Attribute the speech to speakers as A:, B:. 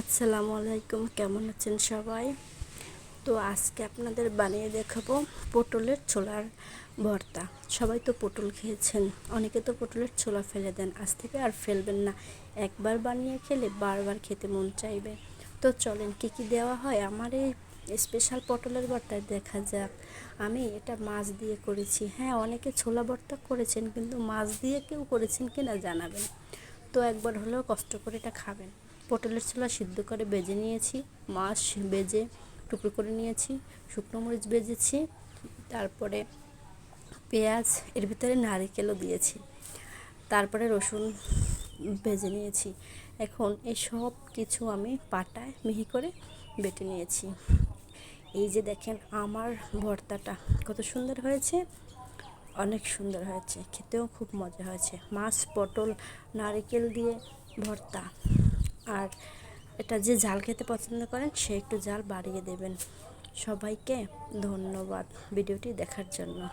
A: আসসালামু আলাইকুম, কেমন আছেন সবাই? তো আজকে আপনাদের বানিয়ে দেখাবো পটলের ছোলার ভর্তা। সবাই তো পটল খেয়েছেন, অনেকে তো পটলের ছোলা ফেলে দেন। আজ থেকে আর ফেলবেন না, একবার বানিয়ে খেলে বারবার খেতে মন চাইবে। তো চলেন, কী কী দেওয়া হয়? আমার এই স্পেশাল পটলের ভর্তায় দেখা যাক। আমি এটা মাছ দিয়ে করেছি। হ্যাঁ অনেকে ছোলা ভর্তা করেছেন, কিন্তু মাছ দিয়ে কেউ করেছেন কিনা জানাবেন। তো একবার হলেও কষ্ট করে এটা খাবেন। পটলের ছোলা সিদ্ধ করে বেজে নিয়েছি, মাছ বেজে টুকরো করে নিয়েছি, শুকনো মরিচ বেজেছি, তারপরে পেঁয়াজ, এর ভিতরে নারিকেলও দিয়েছি, তারপরে রসুন ভেজে নিয়েছি। এখন এই সব কিছু আমি পাটায় মিহি করে বেটে নিয়েছি। এই যে দেখেন আমার ভর্তাটা কত সুন্দর হয়েছে, অনেক সুন্দর হয়েছে, খেতেও খুব মজা হয়েছে। মাছ, পটল, নারকেল দিয়ে ভর্তা। আর এটা যে জাল খেতে পছন্দ করেন, সে একটু জাল বাড়িয়ে দেবেন। সবাইকে ধন্যবাদ ভিডিওটি দেখার জন্য।